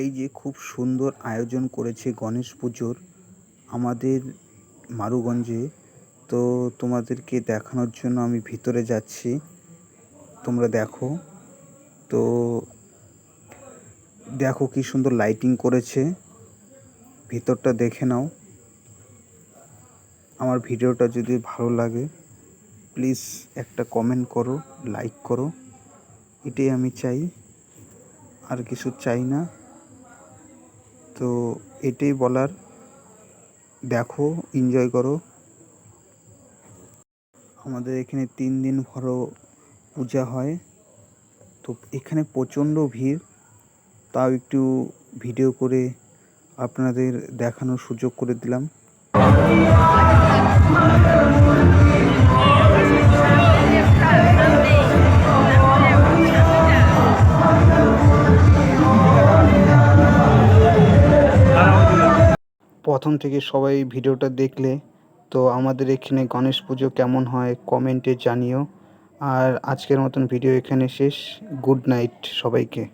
এই যে খুব সুন্দর আয়োজন করেছে গণেশ পুজোর আমাদের মারুগঞ্জে, তো তোমাদেরকে দেখানোর জন্য আমি ভিতরে যাচ্ছি। তোমরা দেখো। তো দেখো কি সুন্দর লাইটিং করেছে। ভিতরটা দেখে নাও। আমার ভিডিওটা যদি ভালো লাগে প্লিজ একটা কমেন্ট করো লাইক করো। এটাই আমি চাই। আর কিছু চাই না। তো এটাই বলার। দেখো এনজয় করো। আমাদের এখানে তিন দিন ভরো পূজা হয়। তো এখানে প্রচণ্ড ভিড়। তাও একটু ভিডিও করে আপনাদের দেখানোর সুযোগ করে দিলাম। প্রথম থেকে সবাই ভিডিওটা দেখলে, তো আমাদের এখানে গণেশ পুজো কেমন হয় কমেন্টে জানিও। আর আজকের মতন ভিডিও এখানে শেষ। গুড নাইট সবাইকে।